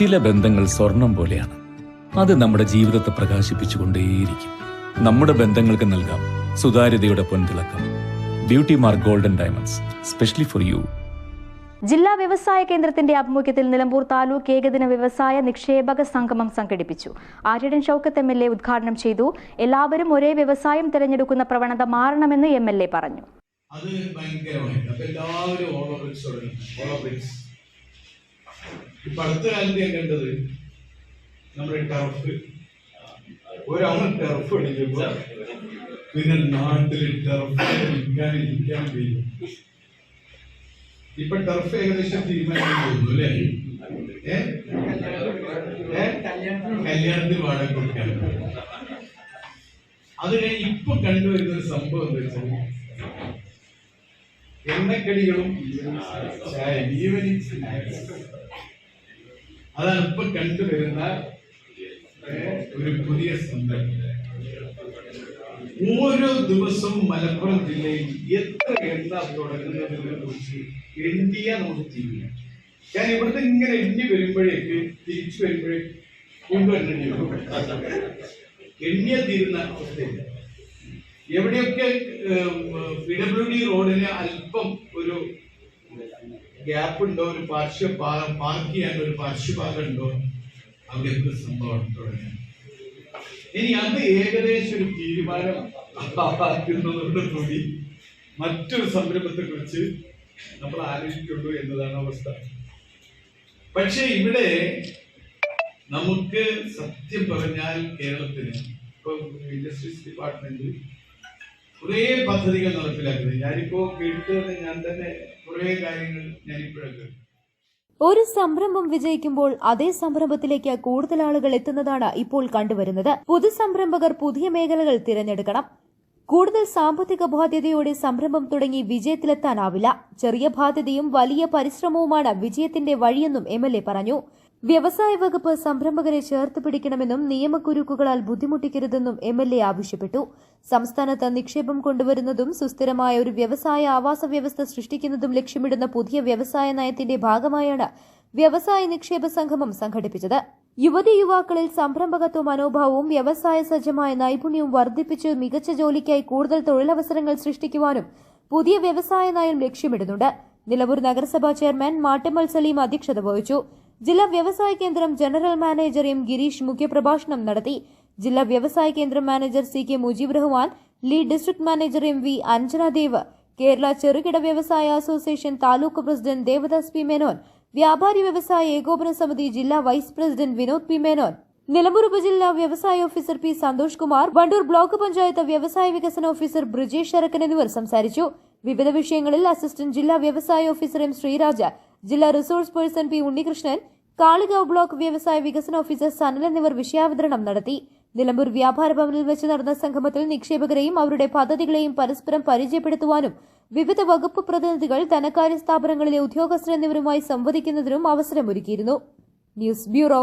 ചില ബന്ധങ്ങൾ സ്വർണം പോലെയാണ്. അത് നമ്മുടെ ജീവിതത്തെ പ്രകാശിപ്പിച്ചുകൊണ്ടേയിരിക്കും. നമ്മുടെ ബന്ധങ്ങൾക്ക് നൽകാം സുതാര്യതയുടെ പൊൻതിളക്കം. Beauty mark golden diamonds specially for you ജില്ലാ വ്യവസായ കേന്ദ്രത്തിന്റെ ആഭിമുഖ്യത്തിൽ നിലമ്പൂർ താലൂക്ക് ഏകദിന വ്യവസായ നിക്ഷേപക സംഗമം സംഘടിപ്പിച്ചു. Aryadan Shoukath M L A ഉദ്ഘാടനം ചെയ്തു. എല്ലാവരും ഒരേ വ്യവസായം തിരഞ്ഞെടുക്കുന്ന പ്രവണത മാറണമെന്ന് എം എൽ എ പറഞ്ഞു. അത് ഭയങ്കരമായിട്ട്. അപ്പൊ എല്ലാവരും ഇപ്പൊ അടുത്ത കാലത്ത് ഞാൻ കണ്ടത് നമ്മുടെ ടർഫ് ഒരാൾ ടർഫ് അടിക്കുമ്പോ പിന്നെ നാട്ടിൽ ടർഫ് ഇരിക്കാൻ കഴിയും ഇപ്പൊ ടർഫ് ഏകദേശം തീരുമാനിക്കുന്നു തോന്നുന്നു അല്ലേ? കല്യാണത്തിന് വാടക കൊടുക്കാൻ. അതിനെ ഇപ്പൊ കണ്ടുവരുന്ന ഒരു സംഭവം എന്താ വെച്ചാൽ എണ്ണക്കടികളും അതാണ് ഇപ്പൊ കണ്ടുവരുന്ന വരുന്ന ഒരു പുതിയ സന്ദർഭം ഓരോ ദിവസവും മലപ്പുറം ജില്ലയിൽ എത്ര എണ്ണ തുടങ്ങുന്നതിനെ കുറിച്ച് എണ്ണിയാ നമുക്ക് ചെയ്യാം ഞാൻ ഇവിടുത്തെ ഇങ്ങനെ എണ്ണി വരുമ്പോഴേക്ക് തിരിച്ചു വരുമ്പോഴേക്ക് എണ്ണിയ തീരുന്ന അവസ്ഥയില്ല. എവിടെയൊക്കെ പി ഡബ്ല്യു ഡി റോഡിന് അല്പം ഒരു ഗ്യാപ്പ് ഉണ്ടോ ഒരു പാർശ്വ പാർക്ക് ചെയ്യാൻ ഒരു പാർശ്വഭാഗം ഉണ്ടോ അവിടെയൊക്കെ സംഭവം തുടങ്ങി. ഇനി അത് ഏകദേശം ഒരു തീരുമാനം ആക്കുന്നതോടുകൂടി മറ്റൊരു സംരംഭത്തെ കുറിച്ച് നമ്മൾ ആലോചിക്കുള്ളൂ എന്നതാണ് അവസ്ഥ. പക്ഷെ ഇവിടെ നമുക്ക് സത്യം പറഞ്ഞാൽ കേരളത്തിന് ഇപ്പൊ ഇൻഡസ്ട്രീസ് ഡിപ്പാർട്ട്മെന്റ് കുറേ പദ്ധതികൾ നടപ്പിലാക്കുന്നത് ഞാനിപ്പോ കേട്ടു ഞാൻ തന്നെ കുറേ കാര്യങ്ങൾ ഞാനിപ്പോഴൊക്കെ. ഒരു സംരംഭം വിജയിക്കുമ്പോൾ അതേ സംരംഭത്തിലേക്ക് കൂടുതൽ ആളുകൾ എത്തുന്നതാണ് ഇപ്പോൾ കണ്ടുവരുന്നത്. പുതുസംരംഭകർ പുതിയ മേഖലകൾ തിരഞ്ഞെടുക്കണം. കൂടുതൽ സാമ്പത്തിക ബാധ്യതയോടെ സംരംഭം തുടങ്ങി വിജയത്തിലെത്താനാവില്ല. ചെറിയ ബാധ്യതയും വലിയ പരിശ്രമവുമാണ് വിജയത്തിന്റെ വഴിയെന്നും എ പറഞ്ഞു. വ്യവസായ വകുപ്പ് സംരംഭകരെ ചേർത്ത് പിടിക്കണമെന്നും നിയമക്കുരുക്കുകളാൽ ബുദ്ധിമുട്ടിക്കരുതെന്നും എം എൽ എ ആവശ്യപ്പെട്ടു. സംസ്ഥാനത്ത് നിക്ഷേപം കൊണ്ടുവരുന്നതും സുസ്ഥിരമായ ഒരു വ്യവസായ ആവാസ വ്യവസ്ഥ സൃഷ്ടിക്കുന്നതും ലക്ഷ്യമിടുന്ന പുതിയ വ്യവസായ നയത്തിന്റെ ഭാഗമായാണ് വ്യവസായ നിക്ഷേപ സംഗമം സംഘടിപ്പിച്ചത്. യുവതി യുവാക്കളിൽ സംരംഭകത്വ മനോഭാവവും വ്യവസായ സജ്ജമായ നൈപുണ്യവും വർദ്ധിപ്പിച്ച് മികച്ച ജോലിക്കായി കൂടുതൽ തൊഴിലവസരങ്ങൾ സൃഷ്ടിക്കുവാനും പുതിയ വ്യവസായ നയം ലക്ഷ്യമിടുന്നുണ്ട്. നിലമ്പൂർ നഗരസഭാ ചെയർമാൻ മാട്ടമ്മൽ സലീം അധ്യക്ഷത വഹിച്ചു. ജില്ലാ വ്യവസായ കേന്ദ്രം ജനറൽ മാനേജർ എം ഗിരീഷ് മുഖ്യപ്രഭാഷണം നടത്തി. ജില്ലാ വ്യവസായ കേന്ദ്രം manager C K Mujeeb Rahman lead district manager M V Anjana Dev Kerala ചെറുകിട വ്യവസായ association taluk president Devadas P Menon വ്യാപാരി വ്യവസായ ഏകോപന സമിതി ജില്ലാ vice president Vinod P Menon Nilambur ഉപജില്ലാ വ്യവസായ officer P Santhosh Kumar Wandoor block panchayat വ്യവസായ വികസന ഓഫീസർ ബ്രിജേഷ് ശരക്കൻ എന്നിവർ സംസാരിച്ചു. വിവിധ വിഷയങ്ങളിൽ അസിസ്റ്റന്റ് ജില്ലാ വ്യവസായ ഓഫീസർ എം ശ്രീരാജ ജില്ലാ resource person P Unnikrishnan Kalikavu block വ്യവസായ വികസന ഓഫീസർ സനൽ എന്നിവർ വിഷയാവതരണം നടത്തി. നിലമ്പൂർ വ്യാപാര ഭവനിൽ വെച്ച് നടന്ന സംഗമത്തിൽ നിക്ഷേപകരെയും അവരുടെ പദ്ധതികളെയും പരസ്പരം പരിചയപ്പെടുത്തുവാനും വിവിധ വകുപ്പ് പ്രതിനിധികൾ ധനകാര്യ സ്ഥാപനങ്ങളിലെ ഉദ്യോഗസ്ഥർ എന്നിവരുമായി സംവദിക്കുന്നതിനും അവസരമൊരുക്കിയിരുന്നു. News bureau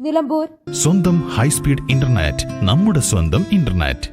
Nilambur. സ്വന്തം ഹൈസ്പീഡ് ഇന്റർനെറ്റ് നമ്മുടെ സ്വന്തം ഇന്റർനെറ്റ്